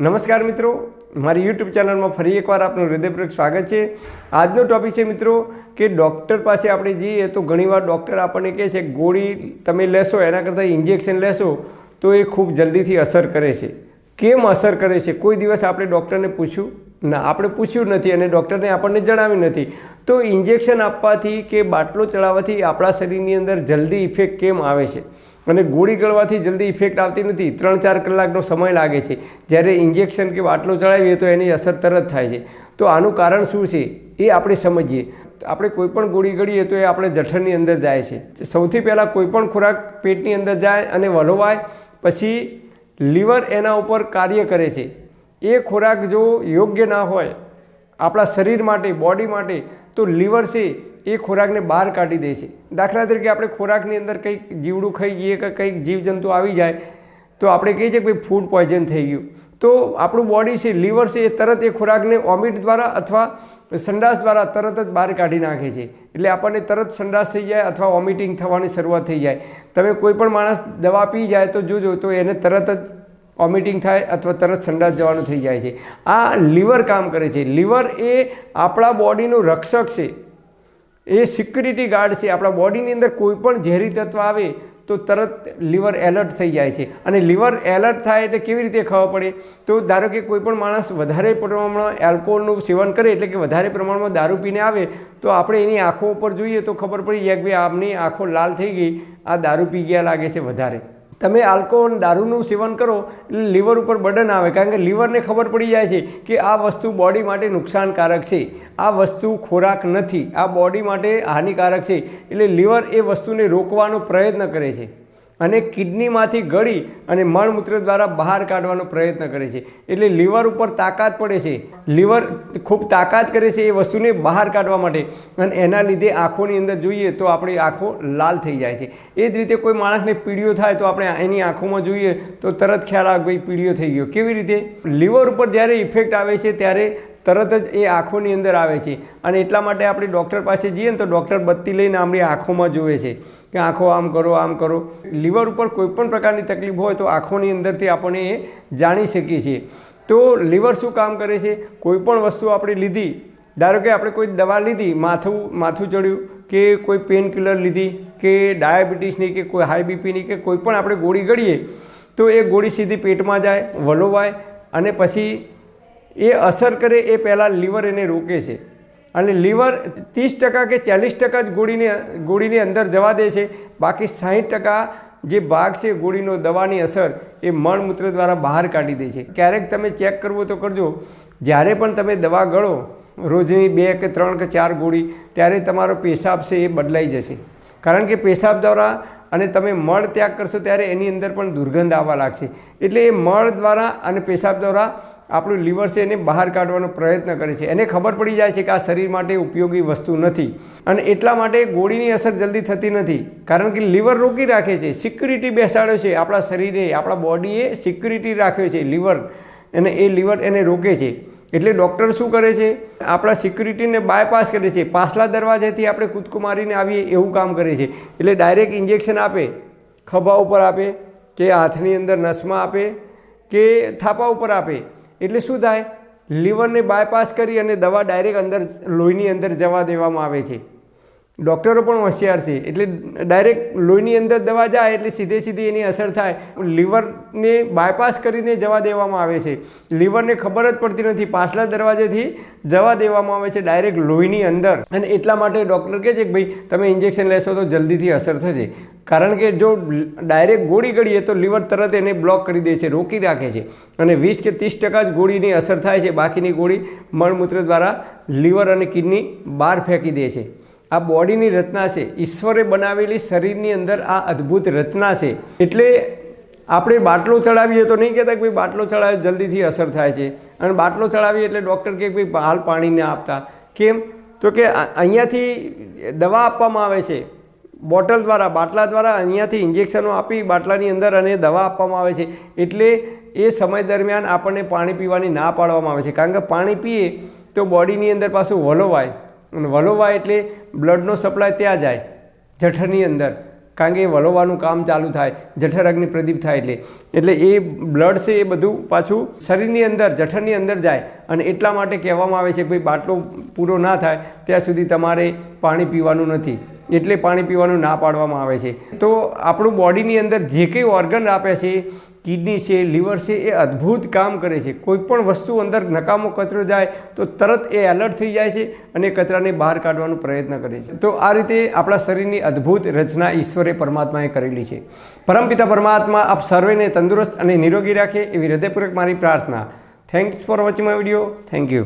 નમસ્કાર મિત્રો. મારી યુટ્યુબ ચેનલમાં ફરી એકવાર આપનું હૃદયપૂર્વક સ્વાગત છે. આજનો ટોપિક છે મિત્રો કે ડૉક્ટર પાસે આપણે જઈએ તો ઘણીવાર ડૉક્ટર આપણને કહે છે, ગોળી તમે લેશો, એના કરતાં ઇન્જેક્શન લેશો, તો એ ખૂબ જલ્દીથી અસર કરે છે. કેમ અસર કરે છે? કોઈ દિવસ આપણે ડૉક્ટરને પૂછ્યું? ના, આપણે પૂછ્યું નથી અને ડૉક્ટરને આપણને જણાવ્યું નથી. તો ઇન્જેક્શન આપવાથી કે બાટલો ચડાવવાથી આપણા શરીરની અંદર જલ્દી ઇફેક્ટ કેમ આવે છે? અને ગોળી ગળવાથી જલ્દી ઇફેક્ટ આવતી નથી. ત્રણ ચાર કલાકનો સમય લાગે છે. જ્યારે ઇન્જેક્શન કે બાટલો ચડાવીએ તો એની અસર તરત થાય છે. તો આનું કારણ શું છે? એ આપણે સમજીએ. આપણે કોઈ પણ ગોળી ગળીએ તો એ આપણે જઠરની અંદર જાય છે. સૌથી પહેલાં કોઈ પણ ખોરાક પેટની અંદર જાય અને વલોવાય, પછી લીવર એના ઉપર કાર્ય કરે છે. એ ખોરાક જો યોગ્ય ના હોય આપણા શરીર માટે, બોડી માટે, તો લીવર છે એ ખોરાકને બહાર કાઢી દે છે. દાખલા તરીકે આપણે ખોરાકની અંદર કંઈક જીવડું ખાઈ જઈએ કે કંઈક જીવજંતુ આવી જાય, તો આપણે કહીએ છીએ કે ભાઈ ફૂડ પોઈઝન થઈ ગયું. તો આપણું બોડી છે લીવર છે, એ તરત એ ખોરાકને વોમિટ દ્વારા અથવા સંડાસ દ્વારા તરત જ બહાર કાઢી નાખે છે. એટલે આપણને તરત સંડાસ થઈ જાય અથવા વોમિટિંગ થવાની શરૂઆત થઈ જાય. તમે કોઈ પણ માણસ દવા પી જાય તો જોજો, તો એને તરત જ વોમિટિંગ થાય અથવા તરત સંડાસ જવાનું થઈ જાય છે. આ લીવર કામ કરે છે. લીવર એ આપણા બોડીનું રક્ષક છે. એ સિક્યુરિટી ગાર્ડ છે. આપણા બોડીની અંદર કોઈ પણ ઝેરી તત્વ આવે તો તરત લીવર એલર્ટ થઈ જાય છે. અને લીવર એલર્ટ થાય એટલે કેવી રીતે ખબર પડે? તો ધારો કે કોઈ પણ માણસ વધારે પ્રમાણમાં એલ્કોહોલનું સેવન કરે એટલે કે વધારે પ્રમાણમાં દારૂ પીને આવે, તો આપણે એની આંખો ઉપર જોઈએ તો ખબર પડી જાય કે ભાઈ આમની આંખો લાલ થઈ ગઈ, આ દારૂ પી ગયા લાગે છે વધારે. તમે આલ્કોહોલ દારૂનું સેવન કરો એટલે લીવર ઉપર બર્ડન આવે, કારણ કે લીવરને ખબર પડી જાય છે કે આ વસ્તુ બોડી માટે નુકસાનકારક છે. આ વસ્તુ ખોરાક નથી. આ બોડી માટે હાનિકારક છે. એટલે લીવર એ વસ્તુને રોકવાનો પ્રયત્ન કરે છે. અને કિડનીમાંથી ગળી અને મળમૂત્ર દ્વારા બહાર કાઢવાનો પ્રયત્ન કરે છે. એટલે લીવર ઉપર તાકાત પડે છે. લીવર ખૂબ તાકાત કરે છે એ વસ્તુને બહાર કાઢવા માટે. અને એના લીધે આંખોની અંદર જોઈએ તો આપણી આંખો લાલ થઈ જાય છે. એ જ રીતે કોઈ માણસને પીળીઓ થાય તો આપણે એની આંખોમાં જોઈએ તો તરત ખ્યાલ આવે ભાઈ પીળીઓ થઈ ગયો. કેવી રીતે? લીવર ઉપર જ્યારે ઇફેક્ટ આવે છે ત્યારે તરત જ એ આંખોની અંદર આવે છે. અને એટલા માટે આપણે ડૉક્ટર પાસે જઈએ ને તો ડૉક્ટર બત્તી લઈને આપણી આંખોમાં જોવે છે. કે આંખો આમ કરો આમ કરો. લીવર ઉપર કોઈપણ પ્રકારની તકલીફ હોય તો આંખોની અંદરથી આપણે એ જાણી શકીએ છીએ. તો લીવર શું કામ કરે છે? કોઈ પણ વસ્તુ આપણે લીધી, ધારો કે આપણે કોઈ દવા લીધી, માથું માથું ચડ્યું કે કોઈ પેન કિલર લીધી કે ડાયાબિટીસની કે કોઈ હાઈ બીપીની કે કોઈ પણ આપણે ગોળી ગળીએ, તો એ ગોળી સીધી પેટમાં જાય, વલોવાય અને પછી એ અસર કરે એ પહેલાં લીવર એને રોકે છે. અને લીવર ત્રીસ ટકા કે ચાલીસ ટકા જ ગોળીને ગોળીની અંદર જવા દે છે. બાકી સાહીઠ ટકા જે ભાગ છે ગોળીનો દવાની અસર એ મળમૂત્ર દ્વારા બહાર કાઢી દે છે. ક્યારેક તમે ચેક કરવો તો કરજો. જ્યારે પણ તમે દવા ગળો, રોજની બે કે ત્રણ કે ચાર ગોળી ત્યારે તમારો પેશાબ છે એ બદલાઈ જશે. કારણ કે પેશાબ દ્વારા અને તમે મળ ત્યાગ કરશો ત્યારે એની અંદર પણ દુર્ગંધ આવવા લાગશે. એટલે એ મળ દ્વારા અને પેશાબ દ્વારા આપણું લીવર છે એને બહાર કાઢવાનો પ્રયત્ન કરે છે. એને ખબર પડી જાય છે કે આ શરીર માટે ઉપયોગી વસ્તુ નથી. અને એટલા માટે ગોળીની અસર જલ્દી થતી નથી. કારણ કે લીવર રોકી રાખે છે. સિક્યુરિટી બેસાડ્યો છે. આપણા શરીરે, આપણા બોડીએ સિક્યુરિટી રાખ્યો છે લીવર. અને એ લીવર એને રોકે છે. એટલે ડૉક્ટર શું કરે છે? આપણા સિક્યુરિટીને બાયપાસ કરે છે. પાછલા દરવાજેથી આપણે કૂદકો મારીને આવીએ એવું કામ કરે છે. એટલે ડાયરેક્ટ ઇન્જેક્શન આપે, ખભા ઉપર આપે, કે હાથની અંદર નસમાં આપે, કે થાપા ઉપર આપે. એટલે શું થાય? લીવરને બાયપાસ કરી અને દવા ડાયરેક્ટ અંદર લોહીની અંદર જવા દેવામાં આવે છે. ડૉક્ટરો પણ હોશિયાર છે. એટલે ડાયરેક્ટ લોહીની અંદર દવા જાય એટલે સીધે સીધી એની અસર થાય. લીવરને બાયપાસ કરીને જવા દેવામાં આવે છે. લીવરને ખબર જ પડતી નથી. પાછલા દરવાજેથી જવા દેવામાં આવે છે ડાયરેક્ટ લોહીની અંદર. અને એટલા માટે ડૉક્ટર કહે છે કે ભાઈ, તમે ઇન્જેક્શન લેશો તો જલ્દીથી અસર થશે. કારણ કે જો ડાયરેક્ટ ગોળી ગળીએ તો લીવર તરત એને બ્લોક કરી દે છે, રોકી રાખે છે. અને વીસ કે ત્રીસ ટકા જ ગોળીની અસર થાય છે. બાકીની ગોળી મળમૂત્ર દ્વારા લીવર અને કિડની બહાર ફેંકી દે છે. આ બોડીની રચના છે. ઈશ્વરે બનાવેલી શરીરની અંદર આ અદ્ભુત રચના છે. એટલે આપણે બાટલો ચડાવીએ તો નહીં કહેતા કે ભાઈ બાટલો ચડાવે જલ્દીથી અસર થાય છે. અને બાટલો ચડાવીએ એટલે ડૉક્ટર કે ભાઈ હાલ પાણી ના આપતા. કેમ? તો કે અહીંયાથી દવા આપવામાં આવે છે. બોટલ દ્વારા, બાટલા દ્વારા અહીંયાથી ઇન્જેક્શનો આપી બાટલાની અંદર અને દવા આપવામાં આવે છે. એટલે એ સમય દરમિયાન આપણને પાણી પીવાની ના પાડવામાં આવે છે. કારણ કે પાણી પીએ તો બોડીની અંદર પાછું વલોવાય. અને વલોવાય એટલે બ્લડનો સપ્લાય ત્યાં જાય, જઠરની અંદર. કારણ કે વલોવાનું કામ ચાલુ થાય જઠર અગ્નિ પ્રદીપ થાય એટલે. એટલે એ બ્લડ છે એ બધું પાછું શરીરની અંદર, જઠરની અંદર જાય. અને એટલા માટે કહેવામાં આવે છે કે ભાઈ બાટલો પૂરો ના થાય, ત્યાં સુધી તમારે પાણી પીવાનું નથી. એટલે પાણી પીવાનું ના પાડવામાં આવે છે. તો આપણું બોડીની અંદર જે કંઈ ઓર્ગન આપે છે કિડની છે લીવર છે, એ અદ્ભુત કામ કરે છે. કોઈ પણ વસ્તુ અંદર નકામો કચરો જાય તો તરત એ એલર્ટ થઈ જાય છે અને કચરાને બહાર કાઢવાનો પ્રયત્ન કરે છે. તો આ રીતે આપણા શરીરની અદ્ભુત રચના ઈશ્વરે પરમાત્માએ કરેલી છે. પરમપિતા પરમાત્મા, આપ સર્વેને તંદુરસ્ત અને નિરોગી રાખે એવી હૃદયપૂર્વક મારી પ્રાર્થના. Thanks for watching my video thank you